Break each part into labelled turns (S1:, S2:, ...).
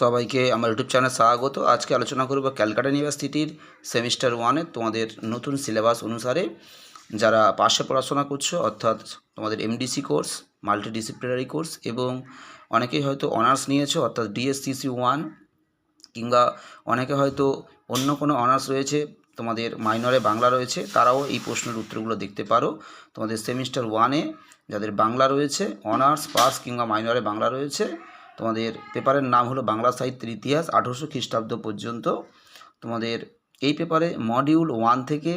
S1: সবাইকে আমার YouTube channel স্বাগত। আজকে আলোচনা করব ক্যালকাটা ইউনিভার্সিটির সেমিস্টার ওয়ানে তোমাদের নতুন সিলেবাস অনুসারে যারা পাশে পড়াশোনা করছ, অর্থাৎ তোমাদের এমডিসি কোর্স মাল্টিডিসিপ্লিনারি কোর্স এবং অনেকেই হয়তো অনার্স নিয়েছো, অর্থাৎ ডিএসসিসি ওয়ান কিংবা অনেকে হয়তো অন্য কোনো অনার্স রয়েছে, তোমাদের মাইনরে বাংলা রয়েছে, তারাও এই প্রশ্নের উত্তরগুলো দেখতে পারো। তোমাদের সেমিস্টার ওয়ানে যাদের বাংলা রয়েছে, অনার্স, পাস কিংবা মাইনরে বাংলা রয়েছে তোমাদের পেপারের নাম হলো বাংলা সাহিত্যের ইতিহাস আঠেরোশো খ্রিস্টাব্দ পর্যন্ত। তোমাদের এই পেপারে মডিউল ওয়ান থেকে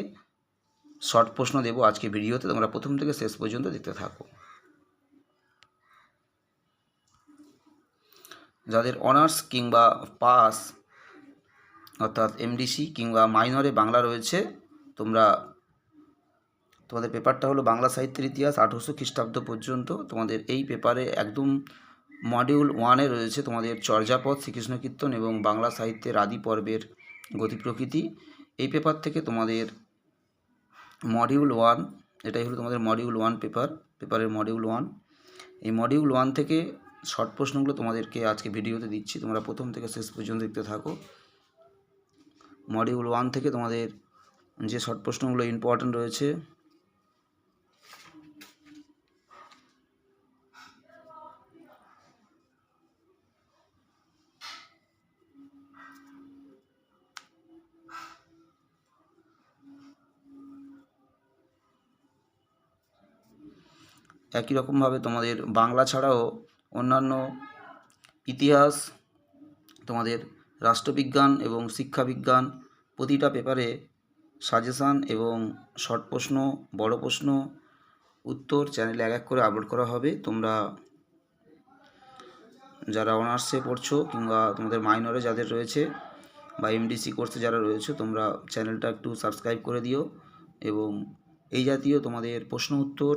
S1: শর্ট প্রশ্ন দেবো আজকে ভিডিওতে। তোমরা প্রথম থেকে শেষ পর্যন্ত দেখতে থাকো। যাদের অনার্স কিংবা পাস অর্থাৎ এমডিসি কিংবা মাইনরে বাংলা রয়েছে, তোমরা তোমাদের পেপারটা হলো বাংলা সাহিত্যের ইতিহাস আঠেরোশো খ্রিস্টাব্দ পর্যন্ত। তোমাদের এই পেপারে একদম মডিউল ওয়ানে রয়েছে তোমাদের চর্যাপদ, শ্রীকৃষ্ণ কীর্তন এবং বাংলা সাহিত্যের আদি পর্বের গতি প্রকৃতি। এই পেপার থেকে তোমাদের মডিউল ওয়ান এটাই হলো তোমাদের মডিউল ওয়ান পেপার পেপারের মডিউল ওয়ান এই মডিউল ওয়ান থেকে শর্ট প্রশ্নগুলো তোমাদেরকে আজকে ভিডিওতে দিচ্ছি, তোমরা প্রথম থেকে শেষ পর্যন্ত দেখতে থাকো। মডিউল ওয়ান থেকে তোমাদের যে শর্ট প্রশ্নগুলো ইম্পর্ট্যান্ট রয়েছে একই রকমভাবে তোমাদের বাংলা ছাড়াও অন্যান্য ইতিহাস, তোমাদের রাষ্ট্রবিজ্ঞান এবং শিক্ষাবিজ্ঞান প্রতিটা পেপারে সাজেশান এবং শর্ট প্রশ্ন, বড় প্রশ্ন, উত্তর চ্যানেলে এক এক করে আপলোড করা হবে। তোমরা যারা অনার্সে পড়ছো কিংবা তোমাদের মাইনরে যাদের রয়েছে বা এমডিসি কোর্সে যারা রয়েছে, তোমরা চ্যানেলটা একটু সাবস্ক্রাইব করে দিও এবং এই জাতীয় তোমাদের প্রশ্ন উত্তর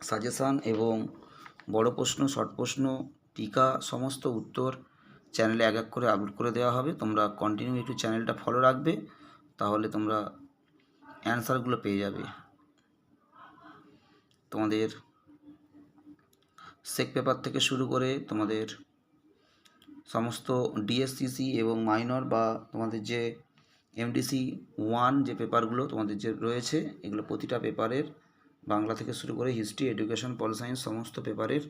S1: সাজেশান এবং বড় প্রশ্ন, শর্ট প্রশ্ন, টিকা, সমস্ত উত্তর চ্যানেলে এক এক করে আপলোড করে দেওয়া হবে। তোমরা কন্টিনিউ একটু চ্যানেলটা ফলো রাখবে, তাহলে তোমরা অ্যান্সারগুলো পেয়ে যাবে। তোমাদের সেক পেপার থেকে শুরু করে তোমাদের সমস্ত ডিএসসিসি এবং মাইনর বা তোমাদের যে এমডিসি ওয়ান যে পেপারগুলো তোমাদের যে রয়েছে, এগুলো প্রতিটা পেপারের বাংলা থেকে শুরু করে হিস্ট্রি, এডুকেশন, পল সায়েন্স সমস্ত পেপারের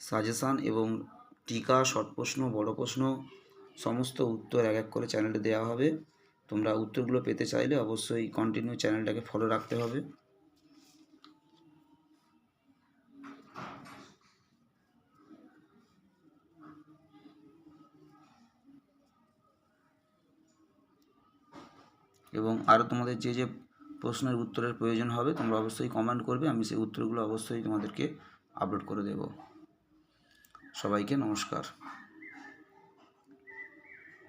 S1: সাজেশান এবং টিকা, শর্ট প্রশ্ন, বড় প্রশ্ন, সমস্ত উত্তর এক এক করে চ্যানেলে দেওয়া হবে। তোমরা উত্তরগুলো পেতে চাইলে অবশ্যই কন্টিনিউ চ্যানেলটাকে ফলো রাখতে হবে। এবং আরও তোমাদের যে যে প্রশ্নের উত্তরের প্রয়োজন হবে, তোমরা অবশ্যই কমেন্ট করবে, আমি সেই উত্তরগুলো অবশ্যই তোমাদেরকে আপলোড করে দেব। সবাইকে নমস্কার।